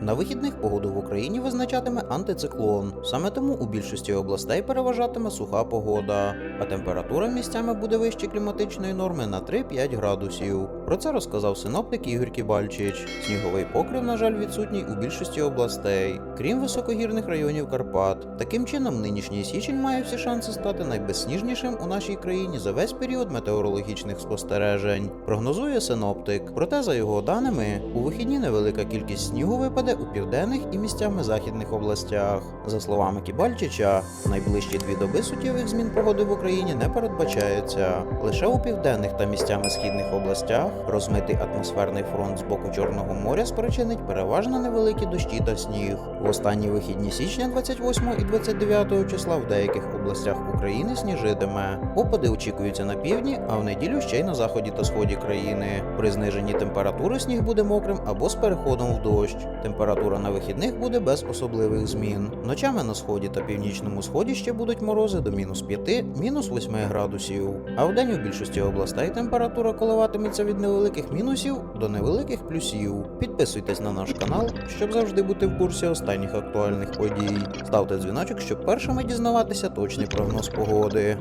На вихідних погоду в Україні визначатиме антициклон. Саме тому у більшості областей переважатиме суха погода, а температура місцями буде вище кліматичної норми на 3-5 градусів. Про це розказав синоптик Ігор Кібальчич. Сніговий покрив, на жаль, відсутній у більшості областей, крім високогірних районів Карпат. Таким чином, нинішній січень має всі шанси стати найбезсніжнішим у нашій країні за весь період метеорологічних спостережень. Прогнозує синоптик. Проте, за його даними, у вихідні невелика кількість снігу випаде у південних і місцями західних областях. За словами Кібальчича, найближчі дві доби суттєвих змін погоди в Україні не передбачається. Лише у південних та місцями східних областях розмитий атмосферний фронт з боку Чорного моря спричинить переважно невеликі дощі та сніг. В останні вихідні січня 28 і 29 числа в деяких областях України сніжитиме. Опади очікуються на півдні, а в неділю ще й на заході та сході країни. При зниженні температури сніг буде мокрим або з переходом в дощ. Температура на вихідних буде без особливих змін. Ночами на сході та північному сході ще будуть морози до мінус 5, мінус 8 градусів. А вдень у більшості областей температура коливатиметься від невеликих мінусів до невеликих плюсів. Підписуйтесь на наш канал, щоб завжди бути в курсі останніх актуальних подій. Ставте дзвіночок, щоб першими дізнаватися точний прогноз погоди.